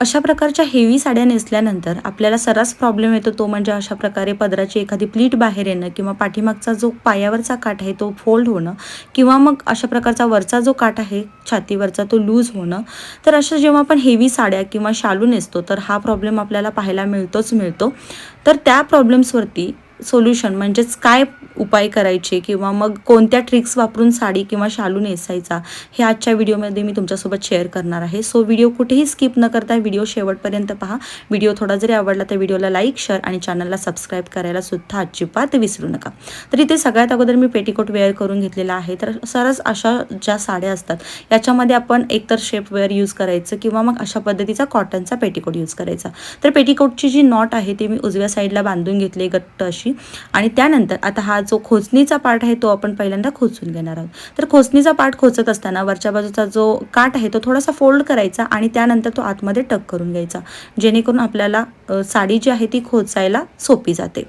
अशा प्रकारच्या हेवी साड्या नेसल्यानंतर आपल्याला सर्रास प्रॉब्लेम येतो तो म्हणजे अशा प्रकारे पदराची एखादी प्लीट बाहेर येणं किंवा पाठीमागचा जो पायावरचा काठ आहे तो फोल्ड होणं किंवा मग अशा प्रकारचा वरचा जो काठ आहे छातीवरचा तो लूज होणं. तर अशा जेव्हा आपण हेवी साड्या किंवा शालू नेसतो तर हा प्रॉब्लेम आपल्याला पाहायला मिळतोच मिळतो. तर त्या प्रॉब्लेम्सवरती सोल्युशन म्हणजेच काय उपाय करायचे किंवा मग कोणत्या ट्रिक्स वापरून साडी किंवा शालू नेसायचा हे आजच्या व्हिडिओमध्ये मी तुमच्यासोबत शेअर करणार आहे. सो व्हिडिओ कुठेही स्किप न करता व्हिडिओ शेवटपर्यंत पहा. व्हिडिओ थोडा जरी आवडला तर व्हिडिओला लाईक शेअर आणि चॅनलला सबस्क्राईब करायला सुद्धा अजिबात विसरू नका. तर इथे सगळ्यात अगोदर मी पेटिकोट वेअर करून घेतलेला आहे. तर सरस अशा ज्या साड्या असतात याच्यामध्ये आपण एकतर शेप वेअर यूज करायचं किंवा मग अशा पद्धतीचा कॉटनचा पेटीकोट यूज करायचा. तर पेटीकोटची जी नॉट आहे ती मी उजव्या साईडला बांधून घेतली गट्ट अशी. आणि त्यानंतर आता हा जो खोचणीचा पार्ट आहे तो आपण पहिल्यांदा खोचून घेणार आहोत. तर खोचणीचा पार्ट खोचत असताना वरच्या बाजूचा जो काठ आहे तो थोडासा फोल्ड करायचा आणि त्यानंतर तो आतमध्ये टक करून घ्यायचा. जेणेकरून आपल्याला साडी जी आहे ती खोचायला सोपी जाते.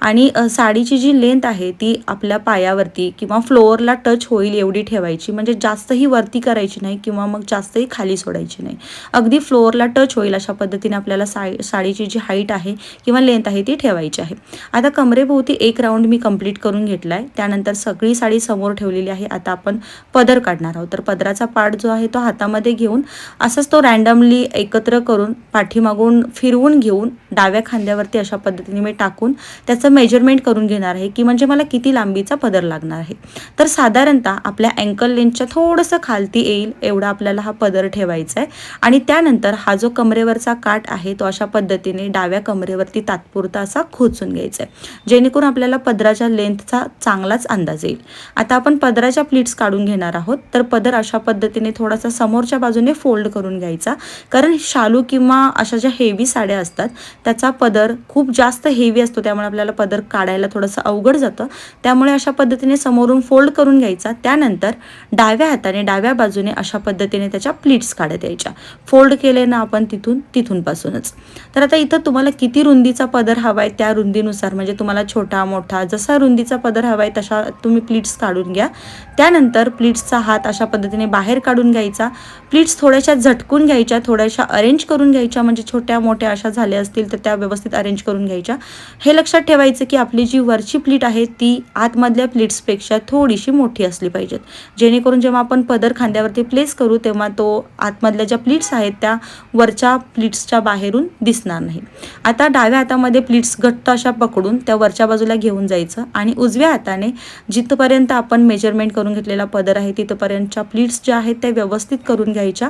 आणि साडीची जी लेंथ आहे ती आपल्या पायावरती किंवा फ्लोअरला टच होईल एवढी ठेवायची. म्हणजे जास्तही वरती करायची नाही किंवा मग जास्तही खाली सोडायची नाही. अगदी फ्लोअरला टच होईल अशा पद्धतीने आपल्याला साडी साडीची जी हाईट आहे किंवा लेंथ आहे ती ठेवायची आहे. आता कम कमरेभोवती एक राऊंड मी कंप्लीट करून घेतला आहे त्यानंतर सगळी साडी समोर ठेवलेली आहे. आता आपण पदर काढणार आहोत. तर पदराचा पार्ट जो आहे तो हातामध्ये घेऊन असंच तो रँडमली एकत्र करून पाठीमागून फिरवून घेऊन डाव्या खांद्यावरती अशा पद्धतीने मी टाकून त्याचं मेजरमेंट करून घेणार आहे की म्हणजे मला किती लांबीचा पदर लागणार आहे. तर साधारणतः आपल्या अँकल लेंथच्या थोडंसं खालती येईल एवढा आपल्याला हा पदर ठेवायचा आहे आणि त्यानंतर हा जो कमरेवरचा काठ आहे तो अशा पद्धतीने डाव्या कमरेवरती तात्पुरता असा खोचून घ्यायचा आहे जेणेकरून आपल्याला पदराच्या लेंथचा चांगलाच अंदाज येईल. आता आपण पदराच्या प्लीट्स काढून घेणार आहोत. तर पदर अशा पद्धतीने थोडासा समोरच्या बाजूने फोल्ड करून घ्यायचा. कारण शालू किंवा अशा ज्या हेवी साड्या असतात त्याचा पदर खूप जास्त हेवी असतो. त्यामुळे आपल्याला पदर काढायला थोडंसं अवघड जातं. त्यामुळे अशा पद्धतीने समोरून फोल्ड करून घ्यायचा. त्यानंतर डाव्या हाताने डाव्या बाजूने अशा पद्धतीने त्याच्या प्लीट्स काढत यायच्या. फोल्ड केले ना आपण तिथून तिथूनपासूनच. तर आता इथं तुम्हाला किती रुंदीचा पदर हवा आहे त्या रुंदीनुसार. म्हणजे तुम्हाला छोटा मोठा जसा रुंदीचा पदर हवा आहे तशा तुम्ही प्लीट्स काढून घ्या. त्यानंतर प्लीट्सचा हात अशा पद्धतीने बाहेर काढून घ्यायचा. प्लीट्स थोड्याशा झटकून घ्यायच्या थोड्याशा अरेंज करून घ्यायच्या म्हणजे छोट्या मोठ्या अशा झाल्या असतील तर त्या व्यवस्थित अरेंज करून घ्यायच्या. हे लक्षात ठेवायचं की आपली जी वरची प्लीट आहे ती आतमधल्या प्लीट्सपेक्षा थोडीशी मोठी असली पाहिजेत. जेणेकरून जेव्हा आपण पदर खांद्यावरती प्लेस करू तेव्हा तो आतमधल्या ज्या प्लीट्स आहेत त्या वरच्या प्लीट्सच्या बाहेरून दिसणार नाही. आता डाव्या हातामध्ये प्लीट्स घट्ट अशा पकडून त्या वरच्या बाजूला घेऊन जायचं आणि उजव्या हाताने जिथपर्यंत आपण मेजरमेंट करून घेतलेला पदर आहे तिथपर्यंतच्या प्लीट्स ज्या आहेत त्या व्यवस्थित करून घ्यायच्या.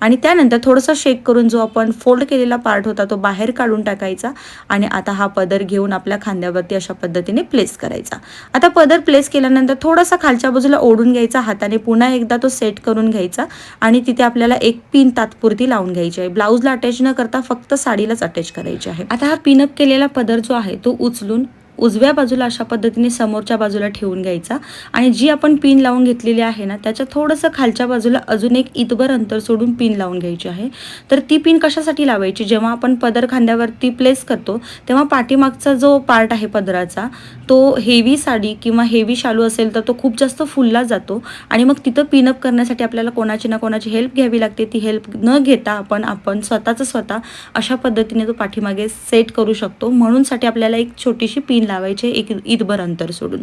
आणि त्यानंतर थोडंसं शेक करून जो आपण फोल्ड केलेला पार्ट होता तो बाहेर काढून टाकायचा आणि आता हा पदर घेऊन आपल्या खांद्यावरती अशा पद्धतीने प्लेस करायचा. आता पदर प्लेस केल्यानंतर थोडासा खालच्या बाजूला ओढून घ्यायचा हाताने पुन्हा एकदा तो सेट करून घ्यायचा आणि तिथे आपल्याला एक पिन तात्पुरती लावून घ्यायची आहे. ब्लाऊजला अटॅच न करता फक्त साडीलाच अटॅच करायची आहे. आता हा पिनअप केलेला पदर जो आहे तो उचलून उजव्या बाजूला अशा पद्धतीने समोरच्या बाजूला ठेवून घ्यायचा. आणि जी आपण पिन लावून घेतलेली आहे ना त्याच्या थोडंसं खालच्या बाजूला अजून एक इतभर अंतर सोडून पिन लावून घ्यायची आहे. तर ती पिन कशासाठी लावायची? जेव्हा आपण पदर खांद्यावरती प्लेस करतो तेव्हा पाठीमागचा जो पार्ट आहे पदराचा तो हेवी साडी किंवा हेवी शालू असेल तर तो खूप जास्त फुलला जातो. आणि मग तिथं पिनअप करण्यासाठी आपल्याला कोणाची ना कोणाची हेल्प घ्यावी लागते. ती हेल्प न घेता आपण आपण स्वतःचं स्वतः अशा पद्धतीने तो पाठीमागे सेट करू शकतो. म्हणूनसाठी आपल्याला एक छोटीशी पिन लावायचे एक ईदभर अंतर सोडून.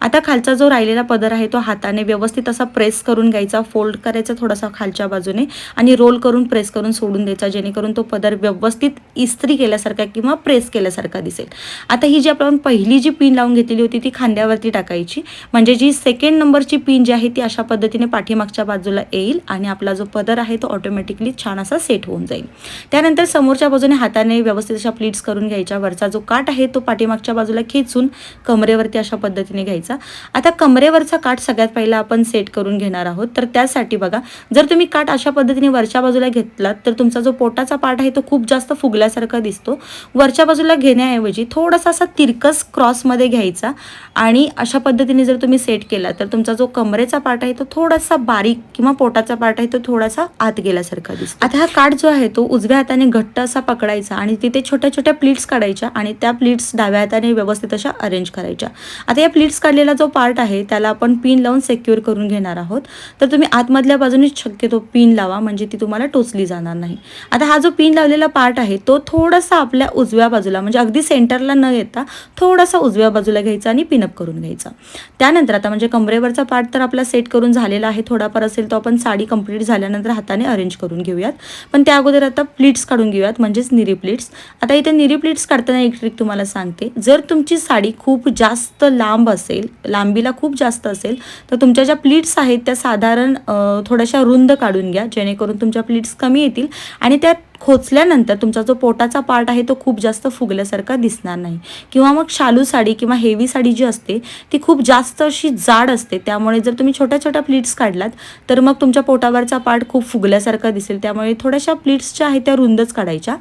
आता खालचा जो राहिलेला पदर आहे तो हाताने व्यवस्थित असा प्रेस करून घ्यायचा फोल्ड करायचा थोडासा खालच्या बाजूने आणि रोल करून प्रेस करून सोडून द्यायचा जेणेकरून तो पदर व्यवस्थित इस्त्री केल्यासारखा किंवा प्रेस केल्यासारखा दिसेल. आता ही जी आपण पहिली जी पिन लावून घेतलेली होती ती खांद्यावरती टाकायची. म्हणजे जी सेकंड नंबरची पिन जी आहे ती अशा पद्धतीने पाठीमागच्या बाजूला येईल आणि आपला जो पदर आहे तो ऑटोमॅटिकली छान असा सेट होऊन जाईल. त्यानंतर समोरच्या बाजूने हाताने व्यवस्थित अशा प्लीट्स करून घ्यायच्या. वरचा जो काठ आहे तो पाठीमागच्या बाजूला खेचून कमरेवरती अशा पद्धतीने घ्यायचा. आता कमरेवरचा काठ सगळ्यात पहिला आपण सेट करून घेणार आहोत. तर त्यासाठी बघा जर तुम्ही काठ अशा पद्धतीने वरच्या बाजूला घेतलात तर तुमचा जो पोटाचा पार्ट आहे तो खूप जास्त फुगल्यासारखा दिसतो. वरच्या बाजूला घेण्याऐवजी थोडासा असा तिरकस क्रॉसमध्ये घ्यायचा आणि अशा पद्धतीने जर तुम्ही सेट केला तर तुमचा जो कमरेचा पार्ट आहे तो थोडासा बारीक किंवा पोटाचा पार्ट आहे तो थोडासा आत गेल्यासारखा दिसतो. आता हा काठ जो आहे तो उजव्या हाताने घट्ट असा पकडायचा आणि तिथे छोट्या छोट्या प्लीट्स काढायच्या आणि त्या प्लीट्स डाव्या हाताने व्यवस्थित व्यवस्थित अशा अरेंज करायच्या. आता या प्लीट्स काढलेला जो पार्ट आहे त्याला आपण पिन लावून सेक्युअर करून घेणार आहोत. तर तुम्ही आतमधल्या बाजूने शक्यतो पिन लावा म्हणजे ती तुम्हाला टोचली जाणार नाही. आता हा जो पिन लावलेला पार्ट आहे तो थोडासा आपल्या उजव्या बाजूला म्हणजे अगदी सेंटरला न येता थोडासा उजव्या बाजूला घ्यायचा आणि पिनअप करून घ्यायचा. त्यानंतर आता म्हणजे कमरेवरचा पार्ट तर आपला सेट करून झालेला आहे थोडाफार असेल तो आपण साडी कंप्लीट झाल्यानंतर हाताने अरेंज करून घेऊयात. पण त्या अगोदर आता प्लीट्स काढून घेऊयात म्हणजेच निरी प्लीट्स आता इथे निरी प्लीट्स काढताना एक ट्रिक तुम्हाला सांगते. जर तुमची साडी खूप जास्त लांब असेल लांबीला खूप जास्त असेल तर तुमच्या ज्या प्लीट्स आहेत त्या साधारण थोड्याशा रुंद काढून घ्या जेणेकरून तुमच्या प्लीट्स कमी येतील आणि त्या खोचल्यानंतर तुमचा जो पोटाचा पार्ट आहे तो खूप जास्त फुगल्यासारखा दिसणार नाही. किंवा मग शालू साडी किंवा हेवी साडी जी असते ती खूप जास्त अशी जाड असते. त्यामुळे जर तुम्ही छोट्या छोट्या प्लीट्स काढलात तर मग तुमच्या पोटावरचा पार्ट खूप फुगल्यासारखा दिसेल. त्यामुळे थोड्याशा प्लीट्स ज्या आहेत त्या रुंदच काढायच्या.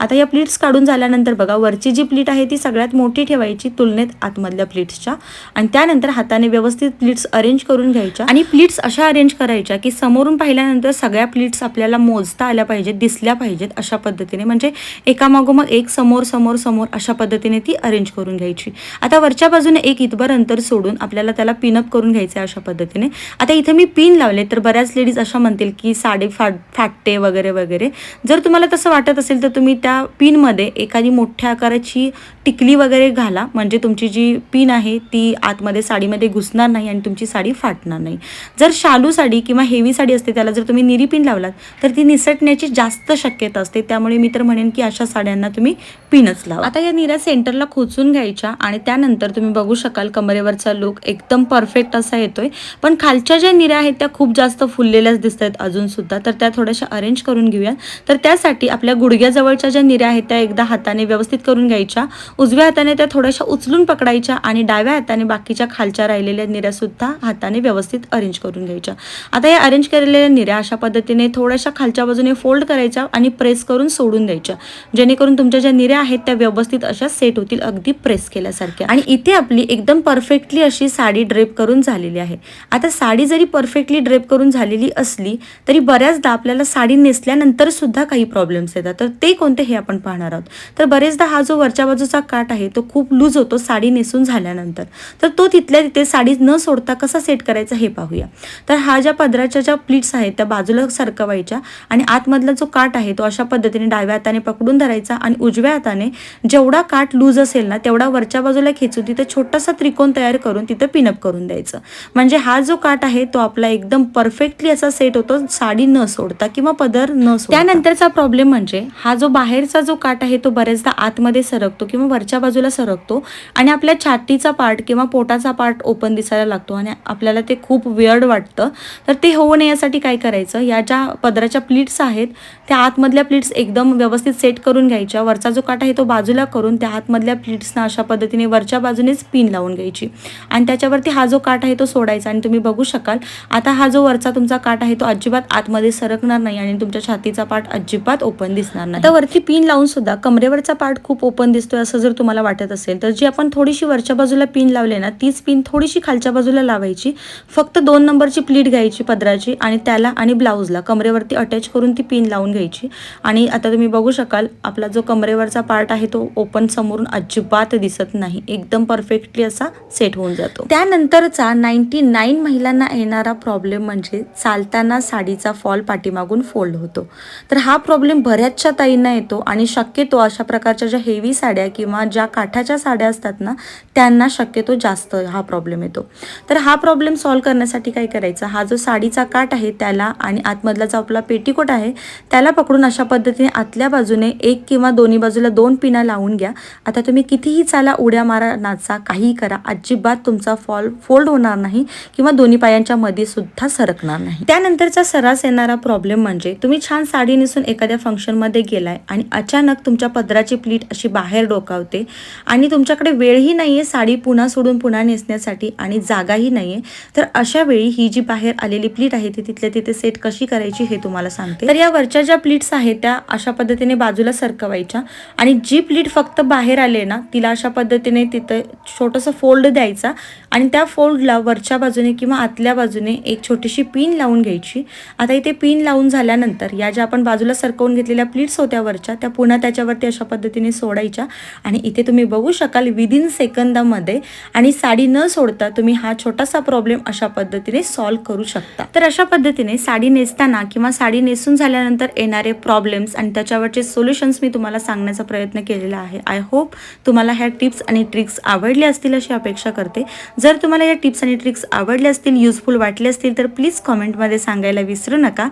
आता या प्लीट्स काढून झाल्यानंतर बघा वरची जी प्लीट आहे ती सगळ्यात मोठी ठेवायची तुलनेत आतमधल्या प्लीट्सच्या आणि त्यानंतर हाताने व्यवस्थित प्लीट्स अरेंज करून घ्यायच्या. आणि प्लीट्स अशा अरेंज करायच्या की समोरून पाहिल्यानंतर सगळ्या प्लीट्स आपल्याला मोजता आल्या पाहिजेत दिसल्या पाहिजेत. अशा पद्धतीने. म्हणजे एकामागोमाग एक समोर समोर समोर अशा पद्धतीने ती अरेंज करून घ्यायची. आता वरच्या बाजूने एक इतभर अंतर सोडून आपल्याला त्याला पिनअप करून घ्यायचं आहे अशा पद्धतीने. आता इथे मी पिन लावले तर बऱ्याच लेडीज अशा म्हणतील की साडी फाट फाटते वगैरे वगैरे. जर तुम्हाला तसं वाटत असेल तर तुम्ही त्या पिनमध्ये एखादी मोठ्या आकाराची टिकली वगैरे घाला. म्हणजे तुमची जी पिन आहे ती आतमध्ये साडीमध्ये घुसणार नाही आणि तुमची साडी फाटणार नाही. जर शालू साडी किंवा हेवी साडी असते त्याला जर तुम्ही निरी पिन लावलात तर ती निसटण्याची जास्त शक्यता असते त्यामुळे मी तर म्हणेन की अशा साड्यांना तुम्ही पिनच लावा. आता या निऱ्या सेंटरला खोचून घ्यायच्या आणि त्यानंतर तुम्ही बघू शकाल कमरेवरचा लुक एकदम परफेक्ट असा येतोय. पण खालच्या ज्या निऱ्या आहेत त्या खूप जास्त फुललेल्याच दिसत आहेत अजून सुद्धा तर त्या थोड्याशा अरेंज करून घेऊया. तर त्यासाठी आपल्या गुडघ्याजवळच्या ज्या निऱ्या आहेत त्या एकदा हाताने व्यवस्थित करून घ्यायच्या. उजव्या हाताने त्या थोड्याशा उचलून पकडायच्या आणि डाव्या हाताने बाकीच्या खालच्या राहिलेल्या निऱ्यासुद्धा हाताने व्यवस्थित अरेंज करून घ्यायच्या. आता या अरेंज केलेल्या निऱ्या अशा पद्धतीने थोड्याशा खालच्या बाजूने फोल्ड करायच्या आणि प्रेस करून सोडून द्यायच्या. जेणेकरून तुमच्या ज्या निऱ्या आहेत त्या व्यवस्थित अशा सेट होतील अगदी प्रेस केल्यासारख्या. आणि इथे आपली एकदम परफेक्टली अशी साडी ड्रेप करून झालेली आहे. आता साडी जरी परफेक्टली ड्रेप करून झालेली असली तरी बऱ्याचदा आपल्याला साडी नेसल्यानंतर सुद्धा काही प्रॉब्लेम्स येतात. तर ते कोणते हे आपण पाहणार आहोत. तर बरेचदा हा जो वरच्या बाजूचा काट आहे तो खूप लूज होतो साडी नेसून झाल्यानंतर. तर तो तिथल्या तिथे साडी न सोडता कसा सेट करायचा हे पाहूया. तर हा ज्या पदराच्या ज्या प्लीट्स आहेत त्या बाजूला सरकवायच्या आणि आतमधला जो काट आहे तो अशा पद्धतीने डाव्या हाताने पकडून धरायचा आणि उजव्या हाताने जेवढा काट लूज असेल ना तेवढा वरच्या बाजूला खेचून तिथे छोटासा त्रिकोण तयार करून तिथं पिनअप करून द्यायचं. म्हणजे हा जो काट आहे तो आपला एकदम परफेक्टली असा सेट होतो साडी न सोडता किंवा पदर न सोडता. त्यानंतरचा प्रॉब्लेम म्हणजे हा जो बाहेरचा जो काट आहे तो बऱ्याचदा आतमध्ये सरकतो किंवा वरच्या बाजूला सरकतो आणि आपल्या छातीचा पार्ट किंवा पोटाचा पार्ट ओपन दिसायला लागतो आणि आपल्याला ते खूप वेअर्ड वाटतं. तर ते होऊ नये यासाठी काय करायचं? या ज्या पदराच्या प्लीट्स आहेत त्या आतमधल्या प्लीट्स एकदम व्यवस्थित सेट करून घ्यायच्या. वरचा जो काटा आहे तो बाजूला करून त्या आतमधल्या प्लीट्सना अशा पद्धतीने वरच्या बाजूनेच पिन लावून घ्यायची. आणि त्याच्यावरती हा जो काटा आहे तो सोडायचा आणि तुम्ही बघू शकाल. आता हा जो वरचा तुमचा काटा आहे तो अजिबात आतमध्ये सरकणार नाही आणि तुमच्या छातीचा पार्ट अजिबात ओपन दिसणार नाही. तर वरती पिन लावून सुद्धा कमरेवरचा पार्ट खूप ओपन दिसतोय असं जर तुम्हाला वाटत असेल तर जी आपण थोडीशी वरच्या बाजूला पिन लावले ना तीच पिन थोडीशी खालच्या बाजूला लावायची. फक्त दोन नंबरची प्लीट घ्यायची पदराची आणि त्याला आणि ब्लाऊजला कमरेवरती अटॅच करून ती पिन लावून घ्यायची. आणि आता तुम्ही बघू शकाल आपला जो कमरेवरचा पार्ट आहे तो ओपन समोरून अजिबात दिसत नाही. एकदम परफेक्टली असा सेट होऊन जातो. त्यानंतरचा नाईन्टी नाईन महिलांना येणारा प्रॉब्लेम म्हणजे चालताना साडीचा फॉल पाठीमागून फोल्ड होतो. तर हा प्रॉब्लेम बऱ्याचशा ताईंना येतो आणि शक्यतो अशा प्रकारच्या ज्या हेवी साड्या किंवा ज्या काठाच्या साड्या असतात ना त्यांना शक्यतो जास्त हा प्रॉब्लेम येतो. तर हा प्रॉब्लेम सॉल्व्ह करण्यासाठी काय करायचं? हा जो साडीचा काठ आहे त्याला आणि आतमधला जो आपला पेटीकोट आहे त्याला पकडून अशा अशा पद्धतीने आतल्या बाजूने एक किंवा दोन्ही बाजूला दोन पिना लावून घ्या. आता तुम्ही कितीही चाला उड्या मारा नाचा काहीही करा अजिबात तुमचा फॉल फोल्ड होणार नाही किंवा दोन्ही पायांच्या मध्ये सुद्धा सरकणार नाही. त्यानंतरचा सरास येणारा प्रॉब्लेम म्हणजे तुम्ही छान साडी नेसून एखाद्या फंक्शनमध्ये गेलाय आणि अचानक तुमच्या पदराची प्लीट अशी बाहेर डोकावते आणि तुमच्याकडे वेळही नाहीये साडी पुन्हा सोडून पुन्हा नेसण्यासाठी आणि जागाही नाहीये तर अशा वेळी ही जी बाहेर आलेली प्लीट आहे ती तिथल्या तिथे सेट कशी करायची हे तुम्हाला सांगते. तर या वरच्या ज्या प्लीट्स आहेत आहे त्या अशा पद्धतीने बाजूला सरकवायच्या. आणि जी प्लीट फक्त बाहेर आले ना तिला अशा पद्धतीने तिथं छोटंसं फोल्ड द्यायचा आणि त्या फोल्डला वरच्या बाजूने किंवा आतल्या बाजूने एक छोटीशी पिन लावून घ्यायची. आता इथे पिन लावून झाल्यानंतर या ज्या आपण बाजूला सरकवून घेतलेल्या प्लीट्स होत्या वरच्या त्या पुन्हा त्याच्यावरती अशा पद्धतीने सोडायच्या. आणि इथे तुम्ही बघू शकाल विदिन सेकंदामध्ये आणि साडी न सोडता तुम्ही हा छोटासा प्रॉब्लेम अशा पद्धतीने सॉल्व्ह करू शकता. तर अशा पद्धतीने साडी नेसताना किंवा साडी नेसून झाल्यानंतर येणारे प्रॉब्लेम्स आणि त्याच्यावरचे सोल्युशन्स मी तुम्हाला सांगण्याचा प्रयत्न केलेला आहे. आय होप तुम्हाला ह्या टिप्स आणि ट्रिक्स आवडल्या असतील अशी अपेक्षा करते. जर तुम्हाला या टिप्स आणि ट्रिक्स आवडल्या असतील युजफुल वाटले असतील तर प्लीज कॉमेंटमध्ये सांगायला विसरू नका.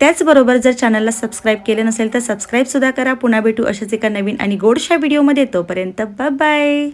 त्याचबरोबर जर चॅनलला सबस्क्राईब केले नसेल तर सबस्क्राईबसुद्धा करा. पुन्हा भेटू अशाच एका नवीन आणि गोडशा व्हिडिओमध्ये तोपर्यंत बाय